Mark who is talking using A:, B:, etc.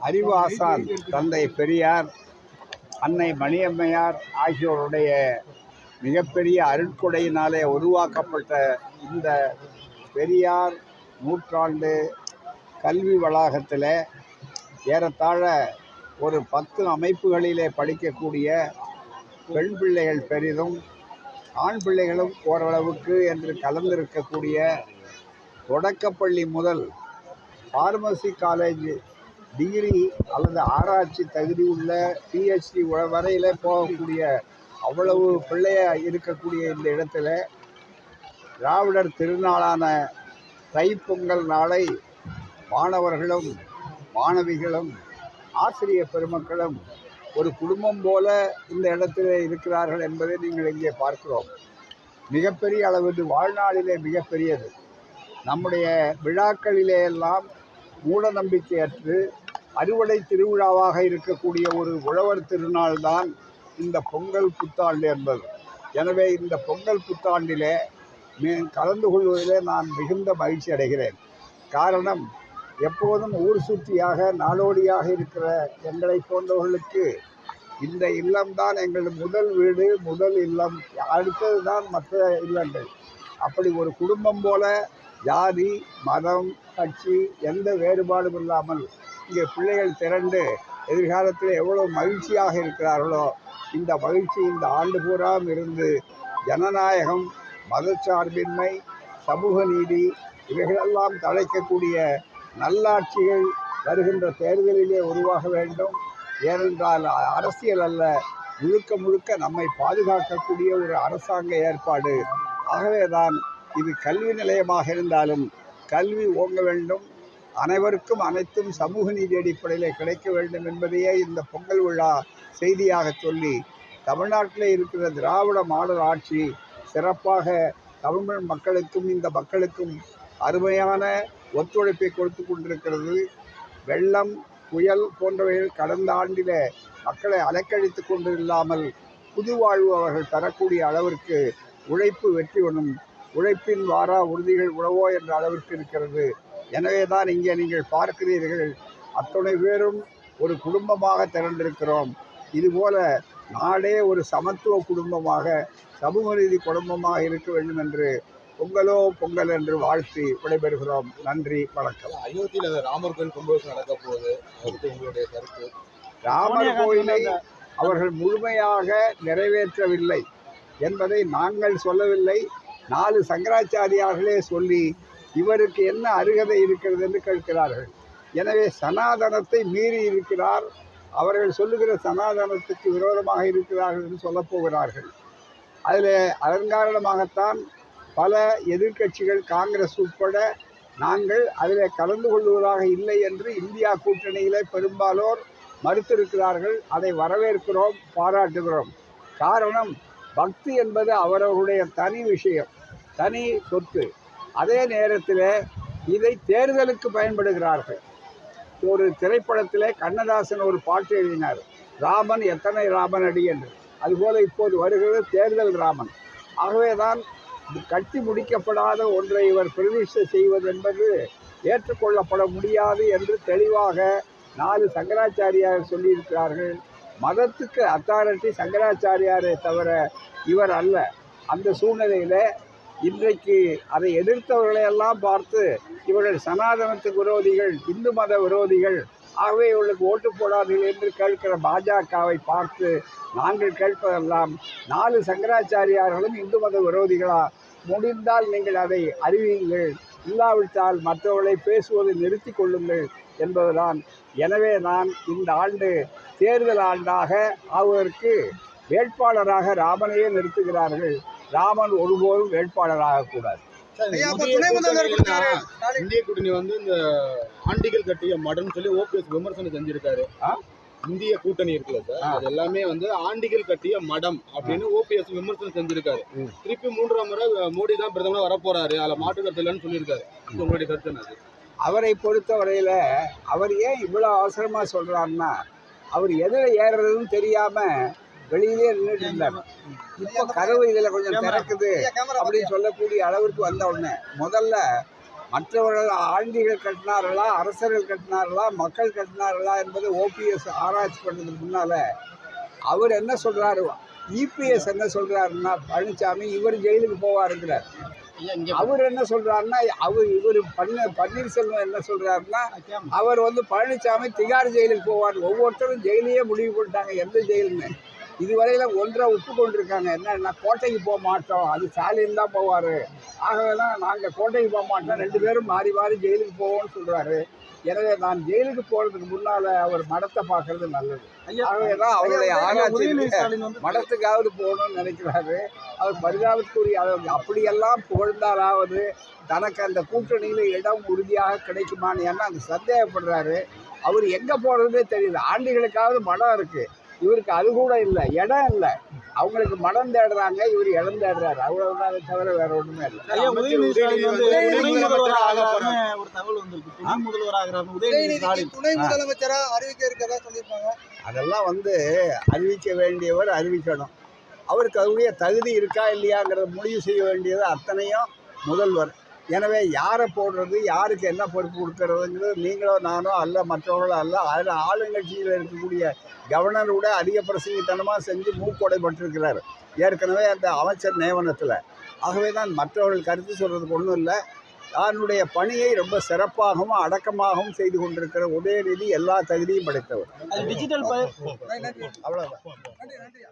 A: அறிவாசான் தந்தை பெரியார் அன்னை மணியம்மையார் ஆகியோருடைய மிகப்பெரிய அருட்கொடையினாலே உருவாக்கப்பட்ட இந்த பெரியார் நூற்றாண்டு கல்வி வளாகத்தில் ஏறத்தாழ ஒரு பத்து அமைப்புகளிலே படிக்கக்கூடிய பெண் பிள்ளைகள் பெரிதும் ஆண் பிள்ளைகளும் ஓரளவுக்கு என்று கலந்திருக்கக்கூடிய தொடக்கப்பள்ளி முதல் ஃபார்மசி காலேஜ் டிகிரி அல்லது ஆராய்ச்சி தகுதி உள்ள பிஹெச்டி வரையில் போகக்கூடிய அவ்வளவு பிள்ளையாக இருக்கக்கூடிய இந்த இடத்துல திராவிடர் திருநாளான தைப்பொங்கல் நாளை மாணவர்களும் மாணவிகளும் ஆசிரியர் பெருமக்களும் ஒரு குடும்பம் போல இந்த இடத்துல இருக்கிறார்கள் என்பதை நீங்கள் இங்கே பார்க்கிறோம். மிகப்பெரிய அளவு வாழ்நாளிலே மிகப்பெரியது. நம்முடைய விழாக்களிலே எல்லாம் மூட நம்பிக்கையற்று அறுவடை திருவிழாவாக இருக்கக்கூடிய ஒரு உழவர் திருநாள் தான் இந்த பொங்கல் புத்தாண்டு என்பது. எனவே இந்த பொங்கல் புத்தாண்டிலே மே கலந்து கொள்வதிலே நான் மிகுந்த மகிழ்ச்சி அடைகிறேன் காரணம் எப்போதும் ஊர் சுற்றியாக நாடோடியாக இருக்கிற எங்களை போன்றவர்களுக்கு இந்த இல்லம்தான் எங்கள் முதல் வீடு முதல் இல்லம். அடுத்தது தான் மற்ற இல்லங்கள். அப்படி ஒரு குடும்பம் போல ஜாதி மதம் கட்சி எந்த வேறுபாடும் இல்லாமல் இங்கே பிள்ளைகள் திரண்டு எதிர்காலத்தில் எவ்வளோ மகிழ்ச்சியாக இருக்கிறார்களோ இந்த மகிழ்ச்சி இந்த ஆண்டு பூராம் இருந்து ஜனநாயகம் மதச்சார்பின்மை சமூக நீதி இவைகளெல்லாம் தழைக்கக்கூடிய நல்லாட்சிகள் வருகின்ற தேர்தலிலே உருவாக வேண்டும். ஏனென்றால் அரசியல் அல்ல. முழுக்க முழுக்க நம்மை பாதுகாக்கக்கூடிய ஒரு அரசாங்க ஏற்பாடு. ஆகவேதான் இது கல்வி நிலையமாக இருந்தாலும் கல்வி ஓங்க வேண்டும். அனைவருக்கும் அனைத்தும் சமூக நீதி அடிப்படையிலே கிடைக்க வேண்டும் என்பதையே இந்த பொங்கல் விழா செய்தியாக சொல்லி தமிழ்நாட்டில் இருக்கிற திராவிட மாடல் ஆட்சி சிறப்பாக தமிழ் மக்களுக்கும் இந்த மக்களுக்கும் அருமையான ஒத்துழைப்பை கொடுத்து கொண்டிருக்கிறது. வெள்ளம் புயல் போன்றவைகள் கடந்த ஆண்டில் மக்களை அலைக்கழித்து கொண்டு இல்லாமல் புது வாழ்வு அவர்கள் தரக்கூடிய அளவிற்கு உழைப்பு வெற்றி ஒன்றும் உழைப்பின் வாரா உறுதிகள் உழவோ என்ற அளவிற்கு இருக்கிறது. எனவே தான் இங்கே நீங்கள் பார்க்கிறீர்கள். அத்தனை பேரும் ஒரு குடும்பமாக திரண்டிருக்கிறோம். இதுபோல நாடே ஒரு சமத்துவ குடும்பமாக சமூக நீதி குடும்பமாக இருக்க வேண்டும் என்று பொங்கலோ பொங்கல் என்று வாழ்த்தி விடைபெறுகிறோம். நன்றி வணக்கம்.
B: அயோத்தியில ராமர் கோயில் கும்பாபிஷேகம் நடக்க போகுது. அதுக்கு உங்களுடைய கருத்து.
A: ராமர் கோயிலை அவர்கள் முழுமையாக நிறைவேற்றவில்லை என்பதை நாங்கள் சொல்லவில்லை. நாலு சங்கராச்சாரியார்களே சொல்லி இவருக்கு என்ன அருகதை இருக்கிறது என்று கேட்கிறார்கள். எனவே சனாதனத்தை மீறி இருக்கிறார். அவர்கள் சொல்லுகிற சனாதனத்துக்கு விரோதமாக இருக்கிறார்கள் என்று சொல்லப் போகிறார்கள். அதில் அலங்காரணமாகத்தான் பல எதிர்க்கட்சிகள் காங்கிரஸ் உட்பட நாங்கள் அதில் கலந்து கொள்வதாக இல்லை என்று இந்தியா கூட்டணியில் பெரும்பாலோர் மறுத்திருக்கிறார்கள். அதை வரவேற்கிறோம் பாராட்டுகிறோம். காரணம் பக்தி என்பது அவரவருடைய தனி விஷயம் தனி சொத்து. அதே நேரத்தில் இதை தேர்தலுக்கு பயன்படுகிறார்கள். ஒரு திரைப்படத்தில் கண்ணதாசன் ஒரு பாட்டு எழுதினார் ராமன் எத்தனை ராமன் அடி என்று. அதுபோல் இப்போது வருகிறது தேர்தல் ராமன். ஆகவேதான் கட்டி முடிக்கப்படாத ஒன்றை இவர் பிரதிஷ்டை செய்வது என்பது ஏற்றுக்கொள்ளப்பட முடியாது என்று தெளிவாக நாலு சங்கராச்சாரியார் சொல்லியிருக்கிறார்கள். மதத்துக்கு அத்தாரிட்டி சங்கராச்சாரியாரை தவிர இவர் அல்ல. அந்த சூழ்நிலையில் இன்றைக்கு அதை எதிர்த்தவர்களையெல்லாம் பார்த்து இவர்கள் சனாதனத்துக்கு விரோதிகள் இந்து மத விரோதிகள் ஆகவே இவர்களுக்கு ஓட்டு போடாதீர்கள் என்று கேட்கிற பாஜகவை பார்த்து நாங்கள் கேட்பதெல்லாம் நாலு சங்கராச்சாரியார்களும் இந்து மத விரோதிகளா? முடிந்தால் நீங்கள் அதை அறிவியுங்கள் இல்லாவிட்டால் மற்றவர்களை பேசுவதை நிறுத்தி கொள்ளுங்கள் என்பதுதான். எனவே நான் இந்த ஆண்டு தேர்தல் ஆண்டாக ஆவதற்கு வேட்பாளராக ராமனையே நிறுத்துகிறார்கள். ராமன் ஒருபோதும்
C: வேட்பாளராகக்கூடாது
B: இந்திய கூட்டணி வந்து இந்த ஆண்டிகள் கட்டிய மடன் சொல்லி ஓபிஎஸ் விமர்சனம் செஞ்சிருக்காரு? இந்திய கூட்டணி இருக்குல்ல சார். அது எல்லாமே வந்து ஆண்டிகள் கட்டிய மடம் அப்படின்னு ஓபிஎஸ் விமர்சனம் செஞ்சிருக்காரு. திருப்பி மூன்றாம் முறை மோடி தான் பிரதமர் வரப்போறாரு. அதுல மாற்று கருத்து இல்லைன்னு சொல்லியிருக்காரு. உங்களுடைய கருத்து என்னது
A: அவரை பொறுத்தவரையில் அவர் ஏன் இவ்வளோ அவசரமாக சொல்கிறாருன்னா அவர் எதில் ஏறுறதுன்னு தெரியாமல் வெளியிலே நின்றுட்டு இருந்தார் இப்போ கதவு இதில் கொஞ்சம் திறக்குது அப்படின்னு சொல்லக்கூடிய அளவிற்கு வந்த உடனே முதல்ல மற்றவர்கள் ஆண்டிகள் கட்டினார்களா அரசர்கள் கட்டினார்களா மக்கள் கட்டினார்களா என்பதை ஓபிஎஸ் ஆராய்ச்சி பண்ணதுக்கு முன்னால அவர் என்ன சொல்றாரு? இபிஎஸ் என்ன சொல்றாருன்னா பழனிசாமி இவர் ஜெயிலுக்கு போவாருங்கிறார். அவர் என்ன சொல்றாருன்னா அவர் இவர் பண்ண பன்னீர்செல்வம் என்ன சொல்றாருன்னா அவர் வந்து பழனிசாமி திகார் ஜெயிலுக்கு போவார். ஒவ்வொருத்தரும் ஜெயிலையே முடிவு பண்ணிட்டாங்க எந்த ஜெயிலுன்னு இதுவரையில ஒன்றை ஒப்பு கொண்டிருக்காங்க என்னன்னா கோட்டைக்கு போக மாட்டோம். அது ஸ்டாலின் தான் போவார். ஆகவே தான் நாங்கள் கோட்டைக்கு போக மாட்டோம். ரெண்டு பேரும் மாறி மாறி ஜெயிலுக்கு போவோம்னு சொல்றாரு. எனவே நான் ஜெயிலுக்கு போறதுக்கு முன்னால அவர் மடத்தை பார்க்கறது நல்லது. ஆகவே தான் அவருடைய ஆராய்ச்சி மடத்துக்காவது போகணும்னு நினைக்கிறாரு. அவர் பரிதாபத்துக்குரிய அளவு அப்படியெல்லாம் புகழ்ந்தாலாவது தனக்கு அந்த கூட்டணியில் இடம் உறுதியாக கிடைக்குமான்னு ஏன்னா அந்த சந்தேகப்படுறாரு. அவர் எங்கே போகிறதுனே தெரியல. ஆண்டிகளுக்காவது மடம் இருக்குது இவருக்கு அது கூட இல்லை இடம் இல்லை. அவங்களுக்கு மடம் தேடுறாங்க இவர் இடம் தேடுறாரு. அவ்வளவுதான் தவிர வேற ஒன்றுமே இல்லை. அதெல்லாம் வந்து அறிவிக்க வேண்டியவர் அறிவிக்கணும். அவருக்கு அதுடைய தகுதி இருக்கா இல்லையாங்கிறத முடிவு செய்ய வேண்டியது அத்தனையும் முதல்வர். எனவே யாரை போடுறது யாருக்கு என்ன பொறுப்பு கொடுக்கறதுங்கிறது நீங்களோ நானோ அல்ல மற்றவர்களோ அல்ல. அதில் ஆளுங்கட்சியில் இருக்கக்கூடிய கவர்னர் கூட அதிக பிரசங்கித்தனமாக செஞ்சு மூக்கொடைப்பட்டிருக்கிறார். ஏற்கனவே அந்த அமைச்சர் நியமனத்தில். ஆகவே தான் மற்றவர்கள் கருத்து சொல்கிறதுக்கு ஒன்றும் இல்லை. தன்னுடைய பணியை ரொம்ப சிறப்பாகவும் அடக்கமாகவும் செய்து கொண்டிருக்கிற உதயநிதி எல்லா தகுதியும் படைத்தவர்.
C: டிஜிட்டல்
A: அவ்வளோதான்
D: நன்றி நன்றி.